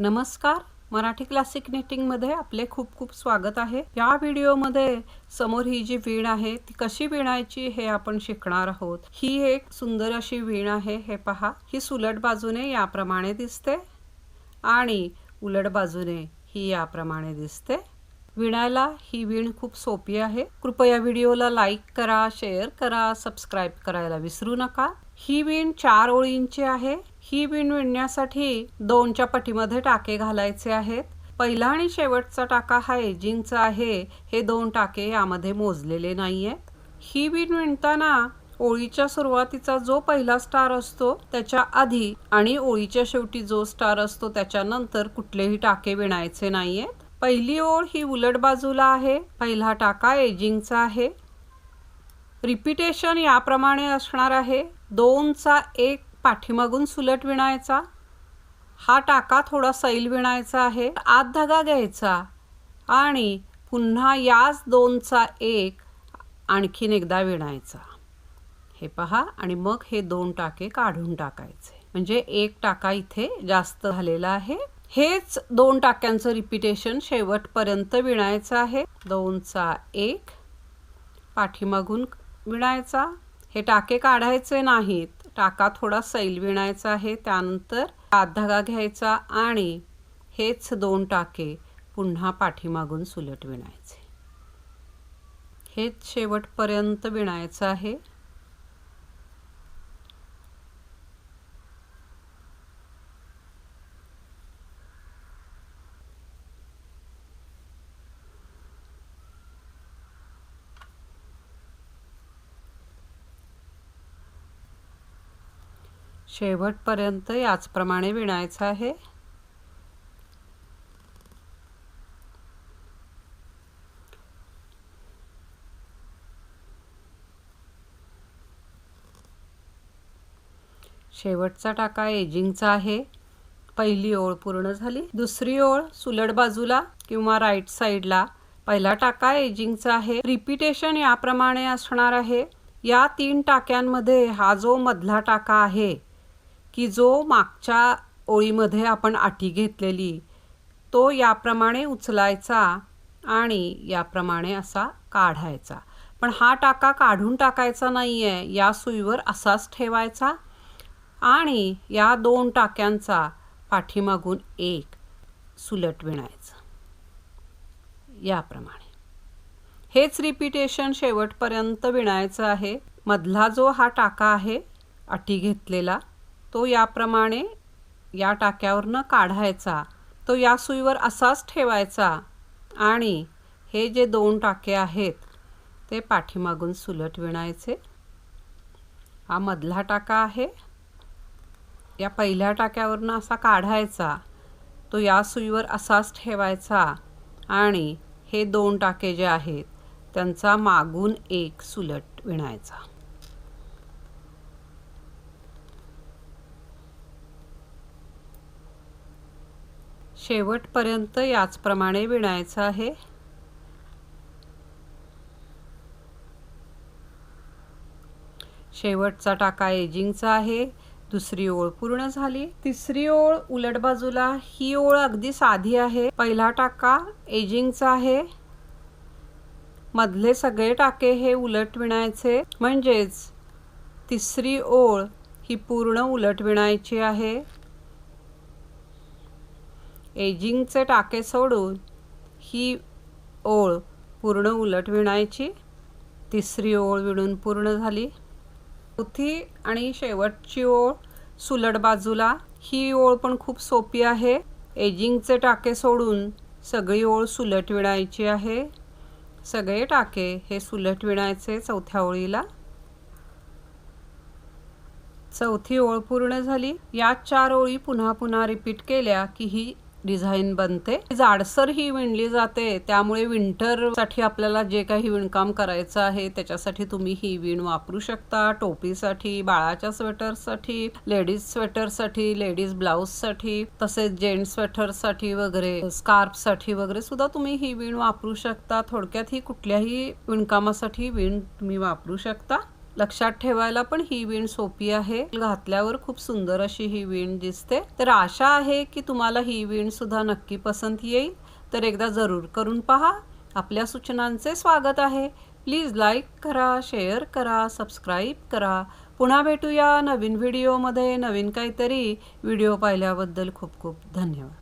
नमस्कार. मराठी क्लासिक निटिंगमध्ये आपले खूप खूप स्वागत आहे. या व्हिडिओमध्ये समोर ही जी वीण आहे ती कशी विणायची हे आपण शिकणार आहोत. ही एक सुंदर अशी वीण आहे हे पहा. ही सुलट बाजूने याप्रमाणे दिसते आणि उलट बाजूने ही याप्रमाणे दिसते. विणायला ही वीण खूप सोपी आहे. कृपया व्हिडिओला लाईक करा शेअर करा सबस्क्राईब करायला विसरू नका. ही वीण चार ओळींची आहे. ही वीण विणण्यासाठी दोनच्या पटीमध्ये टाके घालायचे आहेत. पहिला आणि शेवटचा टाका हा एजिंगचा आहे हे दोन टाके यामध्ये मोजलेले नाही आहेत ही वीण विणताना ओळीच्या सुरुवातीचा जो पहिला स्टार असतो त्याच्या आधी आणि ओळीच्या शेवटी जो स्टार असतो त्याच्यानंतर कुठलेही टाके विणायचे नाही आहेत पहिली ओळ ही उलट बाजूला आहे पहिला टाका एजिंगचा आहे. रिपिटेशन याप्रमाणे असणार आहे. दोनचा एक पाठीमागून सुलट विणायचा? हा टाका थोडा सैल विणायचा आहे. आत धागा घ्यायचा. आणि पुन्हा याच दोनचा एक आणखीन एकदा विणायचा. हे पहा. आणि मग हे दोन टाके काढून टाकायचे. म्हणजे एक टाका इथे जास्त झालेला आहे. हेच दोन टाक्यांचं रिपिटेशन शेवटपर्यंत विणायचं आहे. दोनचा एक पाठीमागून विणायचा. हे टाके काढायचे नाहीत. टाका थोडा सैल विणायचा आहे त्यानंतर आत धागा घ्यायचा आणि हेच दोन टाके पुन्हा पाठीमागून सुलट विणायचे. हेच शेवटपर्यंत विणायचं आहे. शेवटपर्यंत याचप्रमाणे विणायचं आहे. शेवटचा टाका एजिंगचा आहे. पहिली ओळ पूर्ण झाली. दुसरी ओळ सुलट बाजूला किंवा राईट साईडला. पहिला टाका एजिंगचा आहे. रिपिटेशन याप्रमाणे असणार आहे. या तीन टाक्यांमध्ये हा जो मधला टाका आहे की जो मागच्या ओळीमध्ये आपण आठी घेतलेली तो याप्रमाणे उचलायचा आणि याप्रमाणे असा काढायचा. पण हा टाका काढून टाकायचा नाही आहे या सुईवर असाच ठेवायचा आणि या दोन टाक्यांचा पाठीमागून एक सुलट विणायचं. याप्रमाणे. हेच रिपिटेशन शेवटपर्यंत विणायचं आहे. मधला जो हा टाका आहे अटी घेतलेला तो याप्रमाणे या टाक्यावरनं काढायचा. तो या सुईवर असाच ठेवायचा. आणि हे जे दोन टाके आहेत ते पाठीमागून सुलट विणायचे. हा मधला टाका आहे. या पहिल्या टाक्यावरनं असा काढायचा. तो या सुईवर असाच ठेवायचा. आणि हे दोन टाके जे आहेत त्यांचा मागून एक सुलट विणायचा. शेवटपर्यंत याचप्रमाणे विणायचं आहे. शेवटचा टाका एजिंगचा आहे. दुसरी ओळ पूर्ण झाली. तिसरी ओळ उलट बाजूला. ही ओळ अगदी साधी आहे. पहिला टाका एजिंगचा आहे. मधले सगळे टाके हे उलट विणायचे. म्हणजेच तिसरी ओळ ही पूर्ण उलट विणायची आहे. एजिंगचे टाके सोडून ही ओळ पूर्ण उलट विणायची तिसरी ओळ विणून पूर्ण झाली. चौथी आणि शेवटची ओळ सुलट बाजूला ही ओळ पण खूप सोपी आहे. एजिंगचे टाके सोडून सगळी ओळ सुलट विणायची आहे. सगळे टाके हे सुलट विणायचे चौथ्या ओळीला. चौथी ओळ पूर्ण झाली. या चार ओळी पुन्हा पुन्हा रिपीट केल्या की ही डिझाईन बनते. जाडसर ही विणली जाते त्यामुळे विंटरसाठी आपल्याला जे काही विणकाम करायचं आहे त्याच्यासाठी तुम्ही ही विण वापरू शकता. टोपीसाठी बाळाच्या स्वेटरसाठी लेडीज स्वेटरसाठी लेडीज ब्लाऊजसाठी तसेच जेंट्स स्वेटरसाठी वगैरे स्कार्फसाठी वगैरे सुद्धा तुम्ही ही विण वापरू शकता. थोडक्यात ही कुठल्याही विणकामासाठी विण तुम्ही वापरू शकता. लक्षात ठेवायला पण ही वीण सोपी आहे. घातल्यावर खूप सुंदर अशी ही वीण दिसते. तर आशा आहे की तुम्हाला ही वीण सुद्धा नक्की पसंत येईल. तर एकदा जरूर करून पहा. आपल्या सूचनांचे स्वागत आहे. प्लीज लाईक करा शेअर करा सबस्क्राईब करा. पुन्हा भेटूया नवीन व्हिडिओमध्ये. नवीन काहीतरी व्हिडिओ पाहिल्याबद्दल खूप खूप धन्यवाद.